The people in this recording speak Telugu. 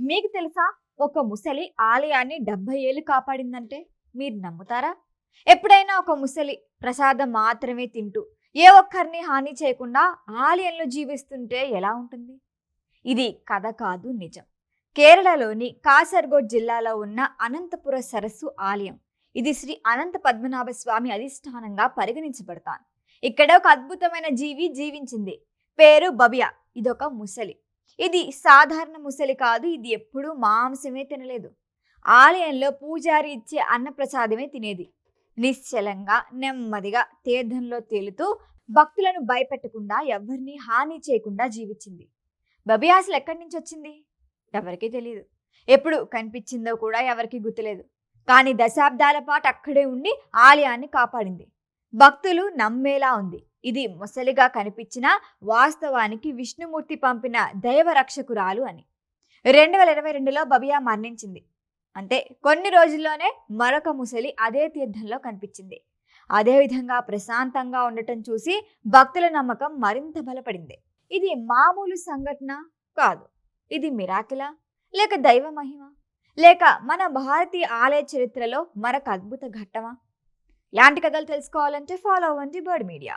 మీకు తెలుసా? ఒక ముసలి ఆలయాన్ని డెబ్బై ఏళ్ళు కాపాడిందంటే మీరు నమ్ముతారా? ఎప్పుడైనా ఒక ముసలి ప్రసాదం మాత్రమే తింటూ ఏ ఒక్కరిని హాని చేయకుండా ఆలయంలో జీవిస్తుంటే ఎలా ఉంటుంది? ఇది కథ కాదు నిజం. కేరళలోని కాసర్గోడ్ జిల్లాలో ఉన్న అనంతపుర సరస్సు ఆలయం. ఇది శ్రీ అనంత పద్మనాభ స్వామి అధిష్టానంగా పరిగణించబడతాను. ఇక్కడ ఒక అద్భుతమైన జీవి జీవించింది. పేరు బబియా. ఇదొక ముసలి. ఇది సాధారణ ముసలి కాదు ఇది ఎప్పుడూ మాంసమే తినలేదు. ఆలయంలో పూజారి ఇచ్చే అన్నప్రసాదమే తినేది. నిశ్చలంగా నెమ్మదిగా తీర్థంలో తేలుతూ భక్తులను భయపెట్టకుండా ఎవరిని హాని చేయకుండా జీవించింది. బబియా అసలు ఎక్కడి నుంచి వచ్చింది? ఎవరికీ తెలియదు ఎప్పుడు కనిపించిందో కూడా ఎవరికీ గుర్తులేదు. కానీ దశాబ్దాల పాటు అక్కడే ఉండి ఆలయాన్ని కాపాడింది. భక్తులు నమ్మేలా ఉంది. ఇది ముసలిగా కనిపించిన వాస్తవానికి విష్ణుమూర్తి పంపిన దైవరక్షకురాలు అని. రెండు వేల ఇరవై రెండులో బబియా మరణించింది. అంటే కొన్ని రోజుల్లోనే మరొక ముసలి అదే తీర్థంలో కనిపించింది. అదేవిధంగా ప్రశాంతంగా ఉండటం చూసి భక్తుల నమ్మకం మరింత బలపడింది. ఇది మామూలు సంఘటన కాదు. ఇది మిరాకిలా? లేక దైవ మహిమ? లేక మన భారతీయ ఆలయ చరిత్రలో మరొక అద్భుత ఘట్టమా? ఇలాంటి కథలు తెలుసుకోవాలంటే ఫాలో అవ్వండి బర్డ్ మీడియా.